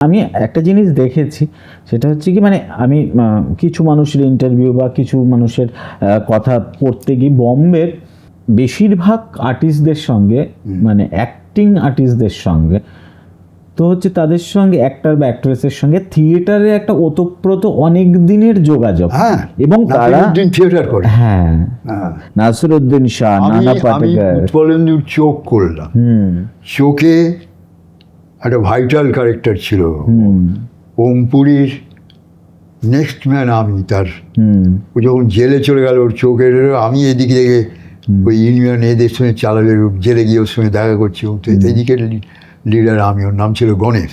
আমি একটা জিনিস দেখেছি সেটা হচ্ছে কি মানে আমি কিছু মানুষের ইন্টারভিউ বা কিছু মানুষের কথা পড়তে গিয়ে বম্বের বেশিরভাগ আর্টিস্টদের সঙ্গে মানে অ্যাক্টিং আর্টিস্টদের সঙ্গে তো হচ্ছে তাদের সঙ্গে অ্যাক্টর বা অ্যাক্ট্রেসের সঙ্গে থিয়েটারে একটা ওতপ্রোত অনেক দিনের যোগাযোগ। হ্যাঁ এবং তারা থিয়েটার করে। হ্যাঁ হ্যাঁ। নাসিরুদ্দিন শাহ নানা পাটেকার। চোখ করলাম চোখে একটা ভাইটাল ক্যারেক্টার ছিল। হুম ওমপুরীর নেক্সট ম্যান আমি তার ও যখন জেলে চলে গেল ওর চোখের আমি এদিকে থেকে ওই ইউনিয়ন এদের সঙ্গে চালালে জেলে গিয়ে ওর সঙ্গে দেখা করছি। তো এদিকে লিডার আমি ওর নাম ছিল গণেশ।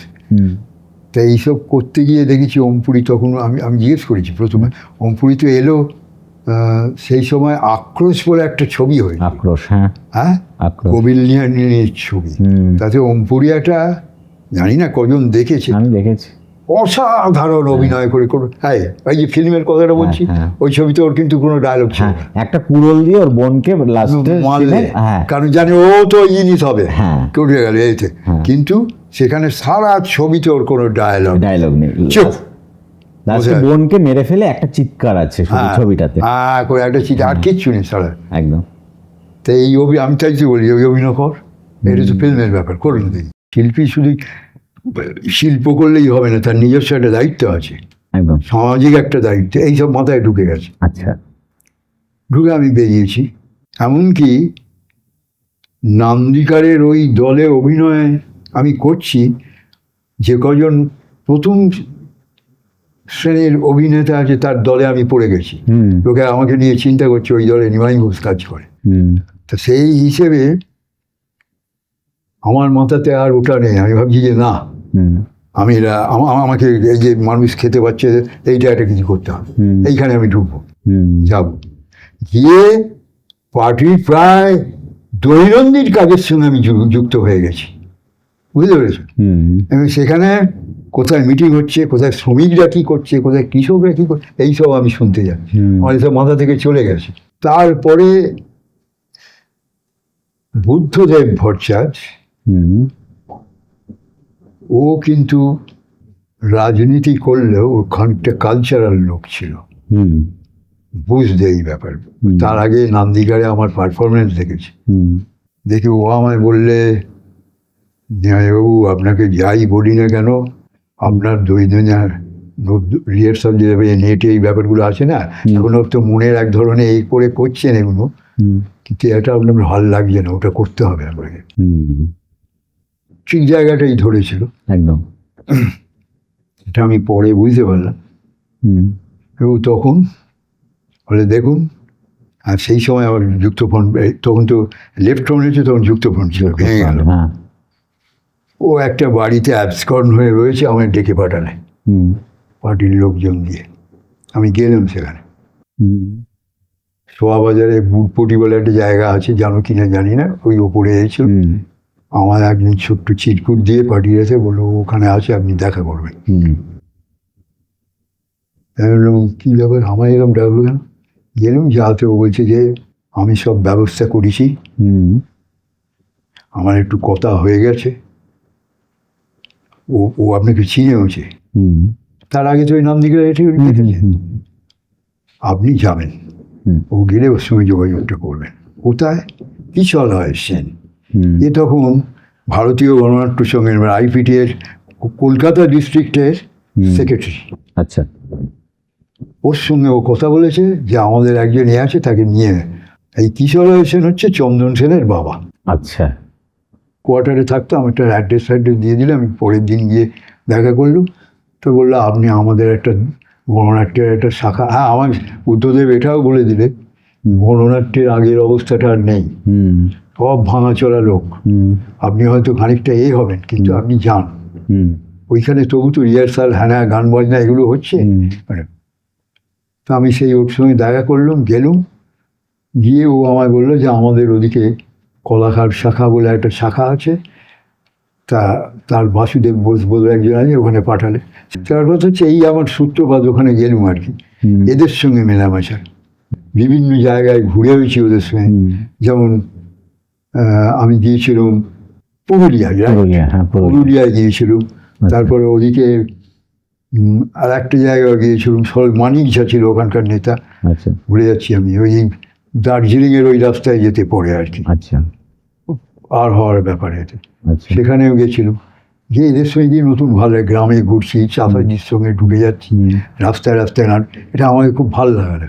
তা এইসব করতে গিয়ে দেখেছি ওমপুরি তখন আমি আমি জিজ্ঞেস করেছি প্রথমে ওমপুরি তো এলো সেই সময় আক্রোশ বলে একটা ছবি হয় আক্রোশ হ্যাঁ। হ্যাঁ? নিহানের ছবি। তাতে ওমপুরি একটা জানি না কজন দেখেছে। আমি দেখেছি। অসাধারণ অভিনয় করে করে হ্যাঁ এই যে ফিল্মের কথাটা বলছি হ্যাঁ। ওই ছবিতে ওর কিন্তু কোনো ডায়লগ ছিল হ্যাঁ একটা কুড়োল দিয়ে ওর বোনকে লাস্টে মারলে। হ্যাঁ। কারণ জানে ও তো ইনিস হবে। হ্যাঁ। উঠে গেল এইতে হ্যাঁ। কিন্তু সেখানে সারা ছবিতে ওর কোনো ডায়লগ ডায়লগ নেই। চুপ। লাস্টে বোনকে মেরে ফেলে একটা চিৎকার আছে হ্যাঁ, ছবিটাতে। হ্যাঁ করে একটা চিঠি আর কিচ্ছু নেই সারা। একদম। তো এই অভি আমি তো বলি ওই অভিনয় কর। এটা তো ফিল্মের ব্যাপার করুন দেখি। শিল্পী শুধু শিল্প করলেই হবে না তার নিজস্ব একটা দায়িত্ব আছে। সামাজিক একটা দায়িত্ব এইসব মাথায় ঢুকে গেছে। আচ্ছা। ঢুকে আমি বেরিয়েছি। এমনকি নান্দিকারের ওই দলে অভিনয় আমি করছি যে কজন প্রথম শ্রেণির অভিনেতা আছে তার দলে আমি পড়ে গেছি। লোকে আমাকে নিয়ে চিন্তা করছে ওই দলে নিমাই ঘোষ কাজ করে। তো সেই হিসেবে আমার মাথাতে আর ওটা নেই। আমি ভাবছি যে না আমি আমাকে এই যে মানুষ খেতে পাচ্ছে এইটা একটা কিছু করতে হবে। এইখানে আমি ঢুকবো যাব। গিয়ে পার্টির প্রায় দৈনন্দিন কাজের সঙ্গে আমি যুক্ত হয়ে গেছি। বুঝতে পেরেছ? এবং সেখানে কোথায় মিটিং হচ্ছে কোথায় শ্রমিকরা কী করছে কোথায় কৃষকরা কী করছে এইসব আমি শুনতে যাচ্ছি। আমার এসব মাথা থেকে চলে গেছে। তারপরে বুদ্ধদেব ভট্টাচার্য হুম। ও কিন্তু রাজনীতি করলেও ও খানিকটা কালচারাল লোক ছিল। হুম। বুঝতে এই ব্যাপার। তার আগে নান্দিগারে আমার পারফরমেন্স দেখেছি। হুম। দেখি ও আমায় বললে ন্যায়বাবু আপনাকে যাই বলি না কেন আপনার দৈনন্দিন রিহার্সাল যে নেটে এই ব্যাপারগুলো আছে না এগুলো তো মনের এক ধরনের এই করে করছেন এগুলো। হুম। কিন্তু এটা আপনার ভালো লাগছে না ওটা করতে হবে আপনাকে। হুম। ঠিক জায়গাটাই ধরেছিল। একদম। এটা আমি পরে বুঝতে পারলাম। হুম। এবং তখন বলে দেখুন আর সেই সময় আবার এই তখন তো লেফট ফোন হয়েছে তখন যুক্তফোন ছিল ভেঙে গেল। হ্যাঁ। ও একটা বাড়িতে অ্যাবসকর্ন হয়ে রয়েছে আমায় ডেকে পাঠালে। হুম। পার্টির লোকজন দিয়ে আমি গেলাম সেখানে। হুম। শোয়াবাজারে বুটপটি বলে একটা জায়গা আছে জানো কিনা জানি না ওই ওপরে এসেছিল আমার একদিন ছোট্ট চিটকুট দিয়ে পাঠিয়েছে বলল ওখানে আছে আপনি দেখা করবেন। হুম। আমি বললাম কী ব্যাপার? আমার এরকম ডাকলো কেন? গেলাম যাতে ও বলছে যে আমি সব ব্যবস্থা করেছি। হুম। আমার একটু কথা হয়ে গেছে। ও ও আপনাকে চিনেওছে তার আগে তো ওই নাম দিকে আপনি যাবেন। ও গেলে ওর সঙ্গে যোগাযোগটা করবেন। কোথায়? কিশলয় সেন এ তখন ভারতীয় গণনাট্য সংঘের মানে আইপিটি এর কলকাতা ডিস্ট্রিক্টের। সেক্রেটারি। আচ্ছা। ওর সঙ্গে ও কথা বলেছে যে আমাদের একজন এ আছে তাকে নিয়ে এই কিশোর সেন হচ্ছে চন্দন সেনের বাবা। আচ্ছা। কোয়ার্টারে থাকতো আমি একটা অ্যাড্রেস ফ্যাড্রেস দিয়ে দিলাম আমি পরের দিন গিয়ে দেখা করলুম। তো বলল আপনি আমাদের একটা গণনাট্যের একটা শাখা হ্যাঁ আমার বুদ্ধদেব এটাও বলে দিলে গণনাট্যের আগের অবস্থাটা আর নেই। হুম। সব ভাঙাচোরা লোক। আপনি হয়তো খানিকটা এ হবেন কিন্তু আপনি যান। হুম। ওইখানে তবু তো রিহার্সাল হ্যানা গান বাজনা এগুলো হচ্ছে। মানে তো আমি সেই ওর সঙ্গে দেখা করলাম গেলুম। গিয়ে ও আমায় বলল যে আমাদের ওদিকে কলাকার শাখা বলে একটা শাখা আছে। তা তার বাসুদেব বোস বলে একজন আছে ওখানে পাঠালে। তার কথা হচ্ছে এই আমার সূত্রপাত ওখানে গেলুম আর কি। এদের সঙ্গে মেলামেশা। বিভিন্ন জায়গায় ঘুরে হয়েছি ওদের সঙ্গে। যেমন আমি গিয়েছিলাম পুরুলিয়ায় হ্যাঁ পুরুলিয়া। পুরুলিয়ায় গিয়েছিলাম। তারপরে ওদিকে আর একটা জায়গায় গিয়েছিলাম সবাই মানিক ঝা ছিল ওখানকার নেতা। ঘুরে যাচ্ছি আমি। ওই দার্জিলিংয়ের ওই রাস্তায় যেতে পড়ে আর কি। আচ্ছা। আর হওয়ার ব্যাপারে। আচ্ছা। সেখানেও গেছিলাম। গিয়ে এদের সঙ্গে গিয়ে নতুন ভালো। গ্রামে ঘুরছি চাষাজির সঙ্গে ঢুকে যাচ্ছি। রাস্তায় রাস্তায় নাট এটা আমাকে খুব ভালো লাগে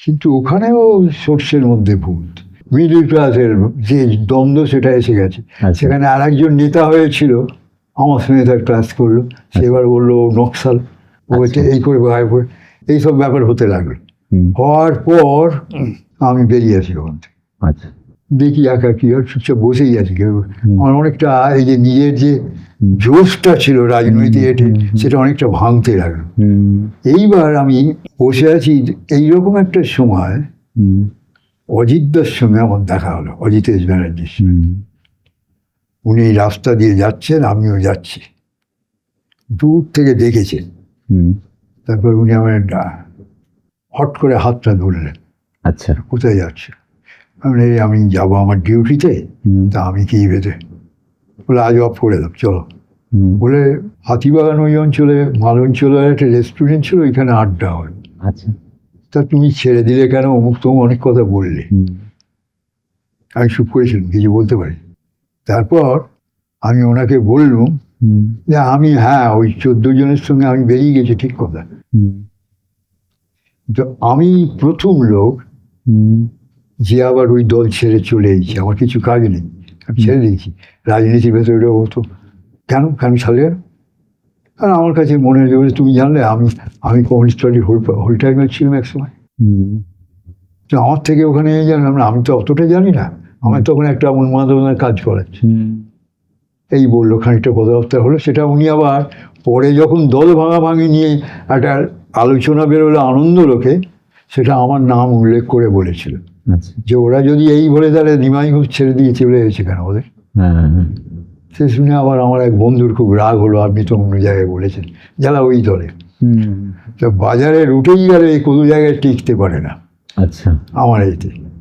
কিন্তু ওখানেও সোর্সের মধ্যে ভুল মিডিল ক্লাসের যে দ্বন্দ্ব সেটা এসে গেছে। আচ্ছা। সেখানে আর একজন নেতা হয়েছিল আমার সঙ্গে তার ক্লাস করল। সে এবার বলল নকশাল ও আচ্ছা। এই করে গায়ে করে এইসব ব্যাপার হতে লাগল। হওয়ার পর আমি বেরিয়ে আসি ওখান থেকে। আচ্ছা। দেখি একা কি আর চুপচাপ বসেই আছি। কেউ আমার অনেকটা এই যে নিজের যে জোশটা ছিল রাজনৈতিক এটি সেটা অনেকটা ভাঙতে লাগল। এইবার আমি বসে আছি এইরকম একটা সময় অজিতদার সঙ্গে আমার দেখা হলো অজিতেশ ব্যানার্জির সঙ্গে। উনি রাস্তা দিয়ে যাচ্ছেন আমিও যাচ্ছি। দূর থেকে দেখেছেন। তারপর উনি আমার হট করে হাতটা ধরলেন। আচ্ছা। কোথায় যাচ্ছে? আমি বলি, "এই আমি যাব আমার ডিউটিতে তা আমি কি বেঁধে বলে আজ অফ করে দাও চলো। বলে হাতিবাগান ওই অঞ্চলে মাল অঞ্চলে একটা রেস্টুরেন্ট ছিল ওইখানে আড্ডা হয়। আচ্ছা। তা তুমি ছেড়ে দিলে কেন? অমুক তমুক অনেক কথা বললে। আমি চুপ করেছিলাম কিছু বলতে পারি তারপর আমি ওনাকে বললুম যে আমি হ্যাঁ ওই চোদ্দ জনের সঙ্গে আমি বেরিয়ে গেছি ঠিক কথা। তো আমি প্রথম লোক যে আবার ওই দল ছেড়ে চলে এসেছি। আমার কিছু কাজ নেই আমি ছেড়ে দিয়েছি। রাজনীতির ভেতরে হতো কেন? কেন ছাড়লে? আর আমার কাছে মনে হয়েছে বলে, তুমি জানলে আমি আমি কমিউনিস্ট পার্টির হোল হোল টাইমার ছিলাম এক সময়। হুম, তো আমার থেকে ওখানে জানলাম না আমি তো অতটা জানি না। আমার তখন একটা উন্মাদনার কাজ করাচ্ছে। এই বলল খানিকটা কথাবার্তা হলো সেটা উনি আবার পরে যখন দল ভাঙাভাঙি নিয়ে একটা আলোচনা বেরোলো আনন্দ লোকে সেটা আমার নাম উল্লেখ করে বলেছিল। আচ্ছা। যে ওরা যদি এই বলে তাহলে নিমাই ঘোষ ছেড়ে দিয়ে চলে গেছে কেন ওদের? হ্যাঁ হ্যাঁ, সে শুনে আবার আমার এক বন্ধুর খুব রাগ হলো আপনি তো অন্য জায়গায় বলেছেন। যারা ওই দলে। তো বাজারে রুটেই গেলে কোনো জায়গায় টিকতে পারে না। আচ্ছা। আমার এইতে।